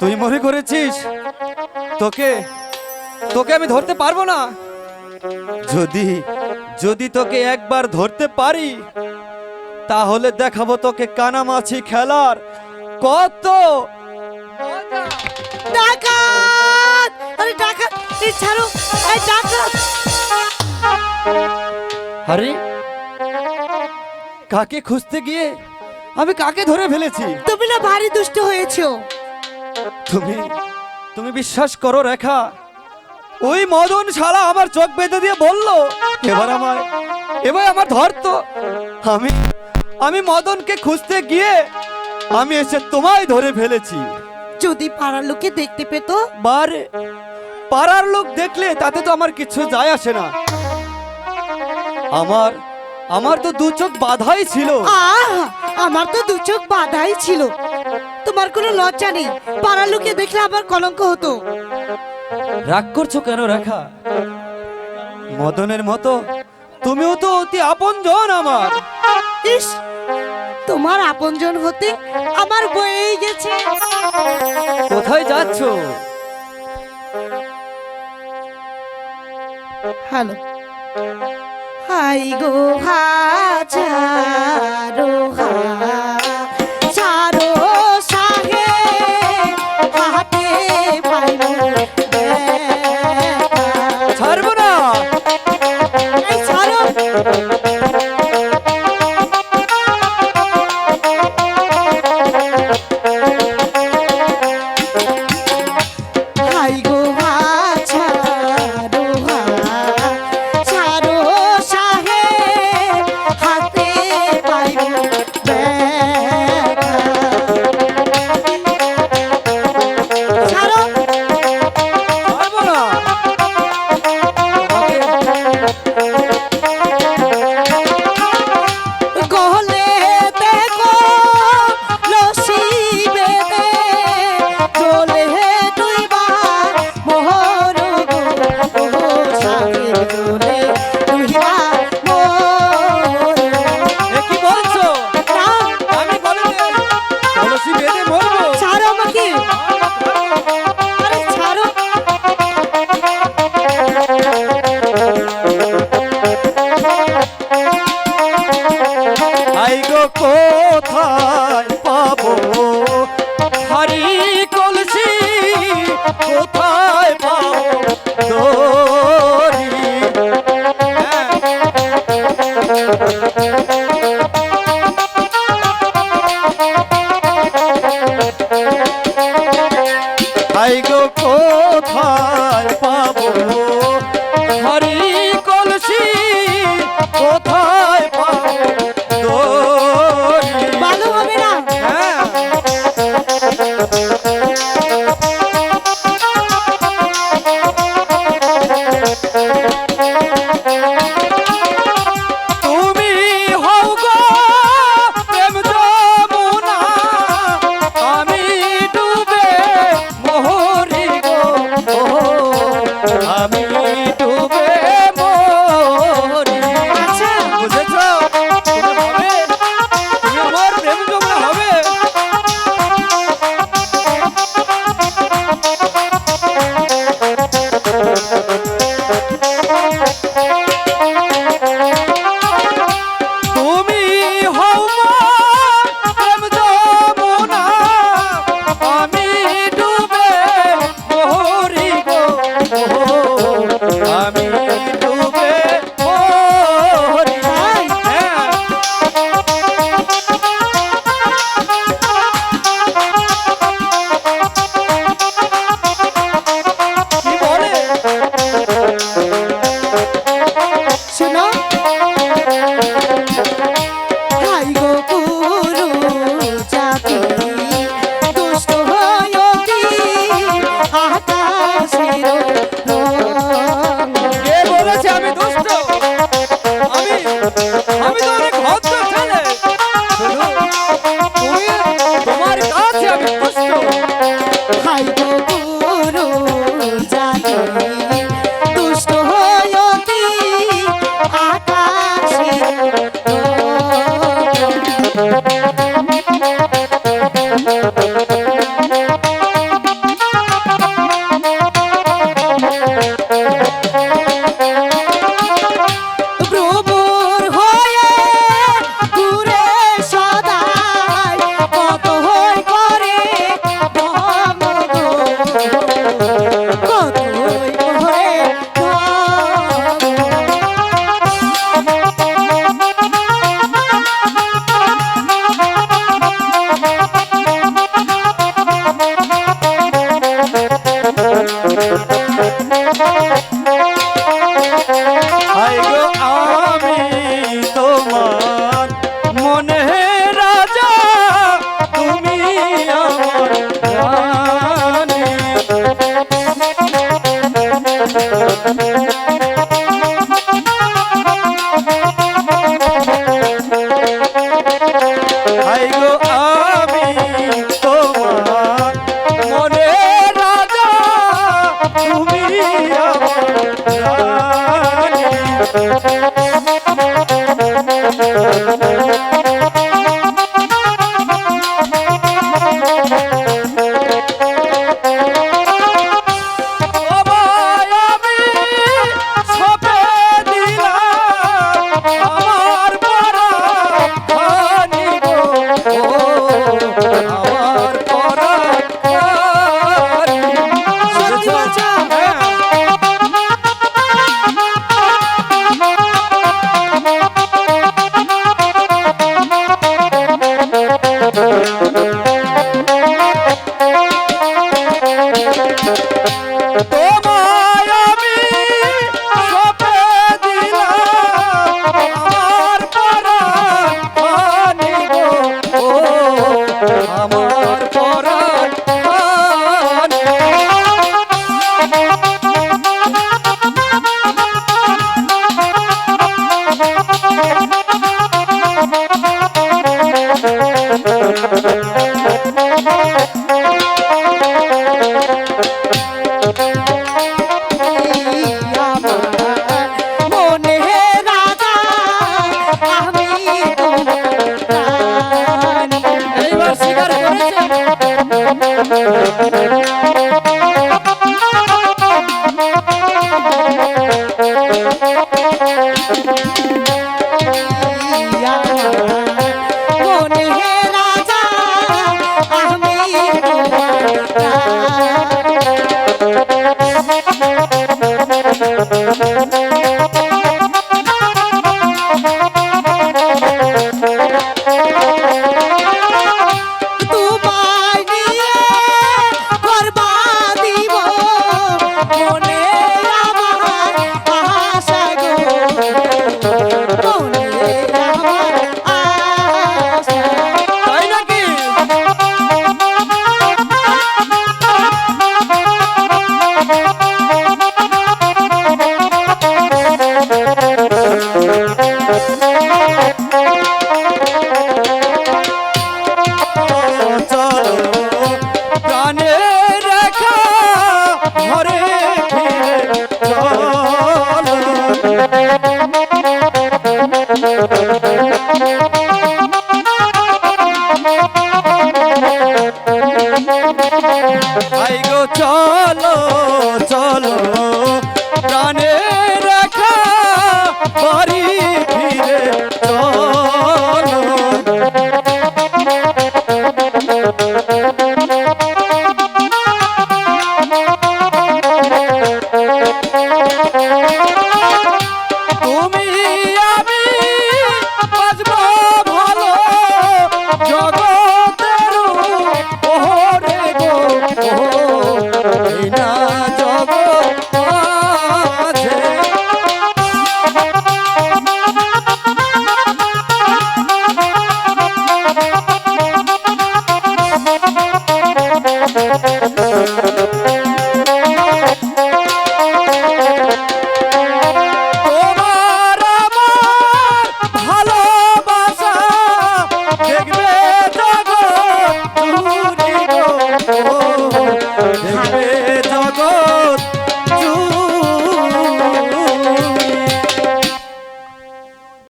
তুই মনে করেছিস? তোকে তোকে আমি ধরতে পারব না? যদি যদি তোকে একবার ধরতে পারি তাহলে দেখাবো তোকে কানামাছি খেলার কত মজা। ডাকাত! আরে ডাকাত! এই ছাড়ো! এই ডাকাত! আরে কাকে খুঁজতে গিয়ে আমি কাকে ধরে ফেলেছি? তুমি না ভারী দুষ্ট হয়েছো। তুমি তুমি বিশ্বাস করো রেখা। ওই মদন শালা আমার চোখ বেঁধে দিয়ে বলল এবার আমার এবার আমার ধরতো আমি আমি মদনকে খুঁজতে গিয়ে আমি এসে তোমায় ধরে ফেলেছি। যদি পাড়ার লোকে দেখতে পেত? বারে পাড়ার লোক দেখলে তাতে তো আমার কিছু যায় আসে না। আমার আমার তো দু চোখ বাধাই ছিল। আহ আমার তো দু চোখ বাধাই ছিল। তোমার কোনো লজ্জা নেই। পাড়ার লোকে দেখলে আমার কলঙ্ক হতো। রাগ করছ কেন রেখা? মদনের মতো তুমিও তো অতি আপনজন আমার। ইস তোমার আপনজন হতে আমার বয়েই গেছে। কোথায় যাচ্ছ? হ্যালো। হাই গো হাজারো হাজারো কোথায় পাবো দড়ি হ্যাঁ। গো কোথায় পাবো হরি কলসি কোথায় হাই গো তোমায় আইগো চলো চলো প্রাণে রাখা বাড়ি ফিরে চলো।